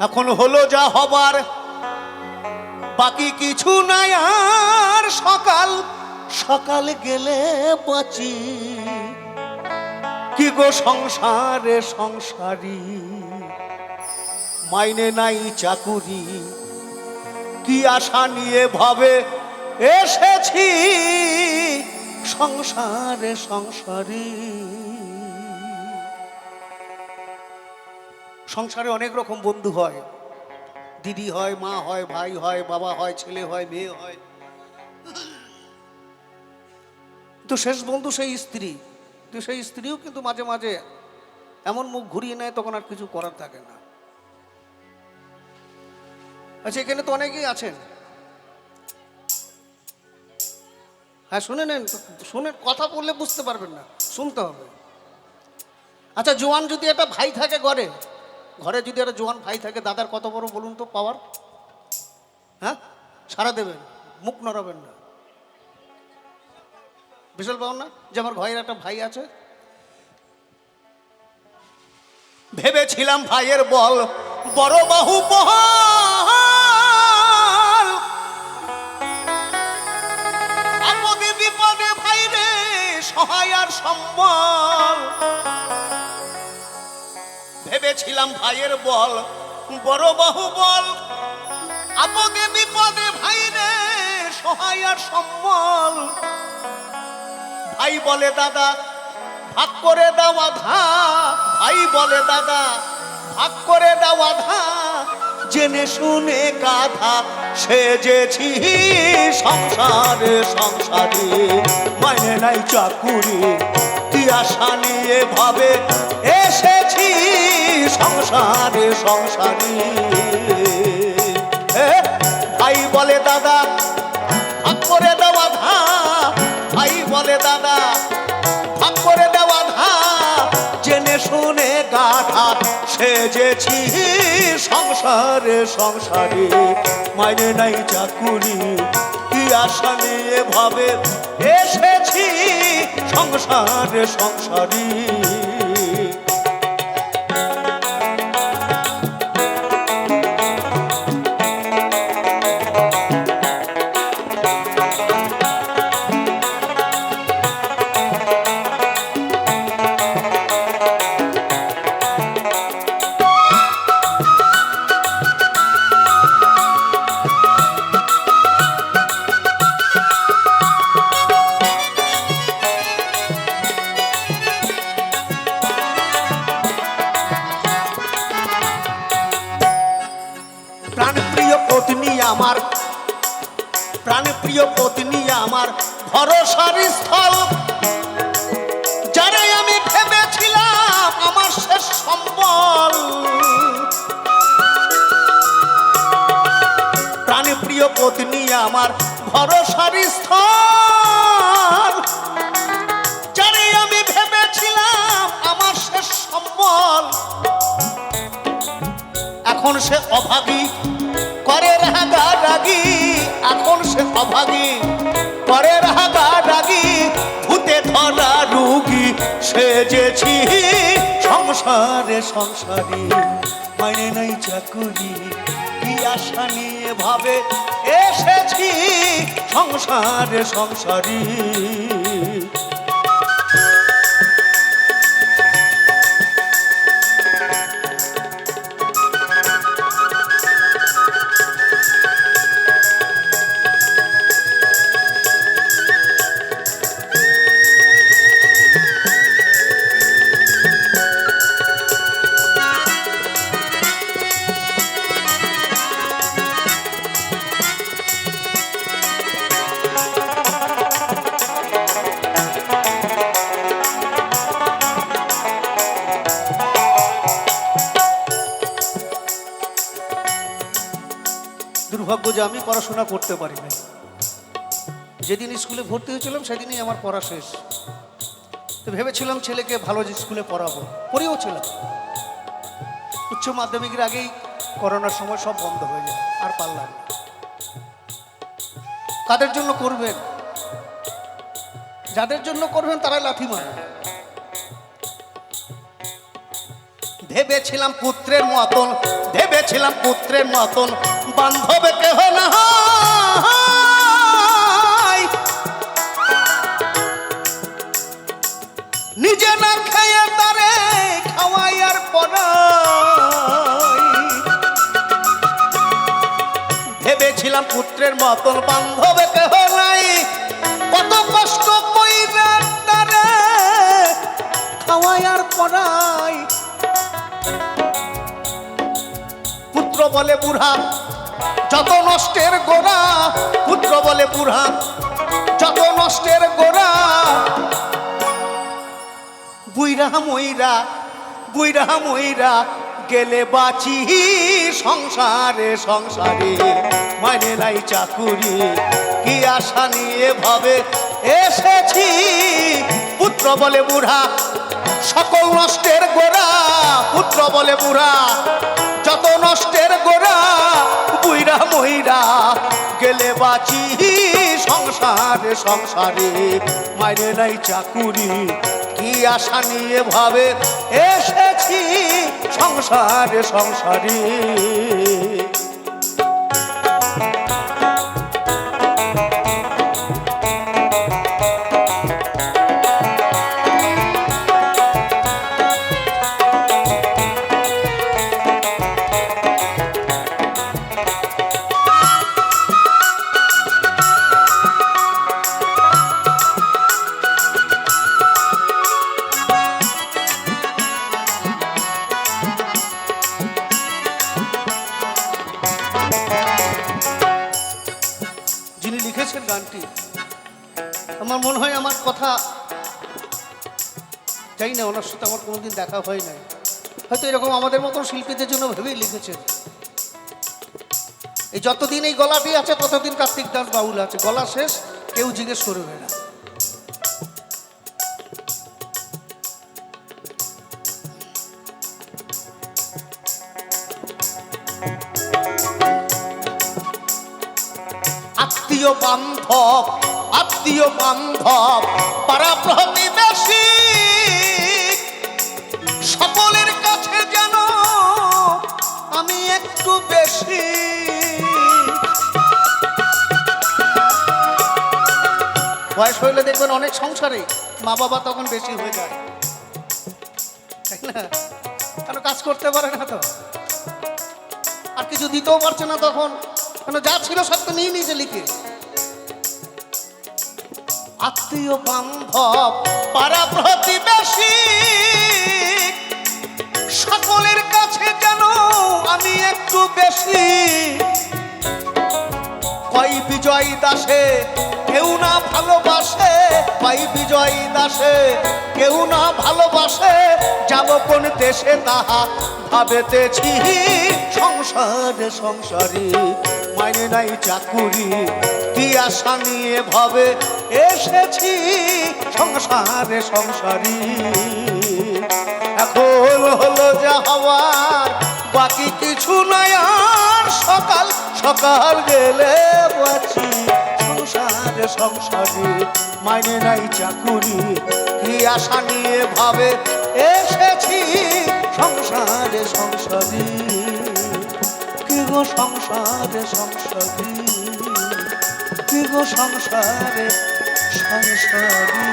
এখন হলো যা হবার। বাকি কিছু নাই আর সকাল। সকাল গেলে বাঁচি। কি গো সংসারে সংসারী? মাইনে নাই চাকুরি। কি আশা নিয়ে ভাবে এসেছি? সংসারে সংসারী। সংসারে অনেক রকম বন্ধু হয়। দিদি হয়, মা হয়, ভাই হয়, বাবা হয়, ছেলে হয়, মেয়ে হয়। তো শেষ বন্ধু সেই স্ত্রী। তো সেই স্ত্রীও কিন্তু মাঝে মাঝে এমন মুখ ঘুরিয়ে নেয়, তখন আর কিছু করার থাকে না। আচ্ছা এখানে তো অনেকেই আছেন। হ্যাঁ শুনে নেন, শুনে, কথা বললে বুঝতে পারবেন না, শুনতে হবে। আচ্ছা জোয়ান যদি একটা ভাই থাকে ঘরে ঘরে যদি একটা জোয়ান ভাই থাকে, দাদার কত বড় বলুন তো পাওয়ার হ্যাঁ? সারা দেবেন, মুখ নড়াবেন না। বিশাল পাওয়ার না? যে আমার ঘরের একটা ভাই আছে। ভেবেছিলাম ভাইয়ের বল, বড় বাহু আপদে বিপদে ভাই রে, সহায় আর সম্বল। ভেবেছিলাম ভাইয়ের বল, বড় বাহু বল। আপদে বিপদে ভাই রে সহায় আর সম্বল। ভাই বলে, দাদা, ভাগ করে দাও আধা। ভাই বলে, দাদা, ভাগ করে দাও আধা। জেনে শুনে গাধা সেজেছি সংসারে সংসারে। মানে নাই চাকুরি কি আশা নিয়ে ভাবে এসেছি সংসারে সংসারে। ভাই বলে দাদা, ভাগ করে দেওয়া ধা। ভাই বলে দাদা, ভাগ করে দেওয়া ধা। জেনে শুনে গাধা সেজেছি সংসারে সংসারে। মাইনে নাই চাকুরি, কি আশা নিয়ে ভাবে এসেছি সংসারে, সংসারী। প্রাণপ্রিয় পত্নী, আমার ভরসার স্থল। যারে আমি ভেবেছিলাম আমার শেষ সম্বল। প্রাণপ্রিয় পত্নী, আমার ভরসার স্থল। যারে আমি ভেবেছিলাম আমার শেষ সম্বল। এখন সে অভাগী অভাগী, পরে রাগা রাগি, ভূতে ধরা রুগী, সেজেছি সংসারে সংসারে। মাইনে নাই চাকুরি, কি আশা নিয়ে ভাবে এসেছি সংসারে সংসারী। দুর্ভাগ্য যে আমি পড়াশোনা করতে পারি না যেদিন স্কুলে ভর্তি হয়েছিলাম, সেদিনই আমার পড়া শেষ। তো ভেবেছিলাম ছেলেকে ভালো স্কুলে পড়াবো, পড়েও ছিলাম। উচ্চ মাধ্যমিকের আগেই করোনার সময় সব বন্ধ হয়ে যায়, আর পারলাম কাদের জন্য করবেন? যাদের জন্য করবেন তারা লাথি মারবে ভেবেছিলাম পুত্র পুত্রের মতন, ভেবেছিলাম পুত্রের মতন বান্ধবে মতন বান্ধবে কেহ নাই। কত কষ্ট কইরা তারে আর পড়াই পুত্র বলে বুড়া, যত নষ্টের গোড়া, পুত্র বলে বুড়া, যত নষ্টের গোড়া। বুইরা ময়রা বুইরা ময়রা গেলে বাঁচি সংসারে সংসারে। মানে নাই চাকুরি, কি আশা নিয়ে ভাবে এসেছি? পুত্র বলে বুড়া, সকল নষ্টের গোড়া। পুত্র বলে বুড়া, যত নষ্টের গোড়া, বুইরা মহিরা, গেলে বাঁচি সংসারে সংসারে। মাইনে নাই চাকুরি আশা নিয়ে ভাবে এসেছি সংসারে সংসারে। গানটি আমার মনে হয় আমার কথা যাই না, ওনার সাথে আমার কোনোদিন দেখা হয় নাই। হয়তো এরকম আমাদের মতন শিল্পীদের জন্য ভেবেই লিখেছেন এই যতদিন এই গলাটি আছে, ততদিন কার্তিক দাস বাউল আছে। গলা শেষ, কেউ জিজ্ঞেস করবে না। আত্মীয় বান্ধব আত্মীয় বান্ধব পাড়া প্রতিবেশী সকলের কাছে যেন আমি একটু বেশি। বয়স হইলে দেখবেন অনেক সংসারে মা বাবা তখন বেশি হয়ে যায়। তাই না? কেন কাজ করতে পারে না তো? আর কিছু দিতেও পারছে না তখন। কেন যা ছিল সব তো নিয়ে নিজে লিখে। আত্মীয় বান্ধব, পাড়া প্রতিবেশী, সকলের কাছে যেন আমি একটু বেশি। পাই বিজয় দাসে, কেউ না ভালোবাসে? কই বিজয় দাসে, কেউ না ভালোবাসে? যাব কোন দেশে তাহা ভাবেতেছি। সংসারে সংসারে মাইনে নাই চাকুরি। কি আশা নিয়ে ভাবে এসেছি সংসারে সংসারী। এখন হলো যা হওয়ার, বাকি কিছু নাই আর সকাল সকাল গেলে বাঁচি সংসারে সংসারে। মাইনে নাই চাকুরি, কি আশা নিয়ে ভাবে এসেছি সংসারে সংসারে। সংসারে সংসারী। কি গো সংসারে সংসারে?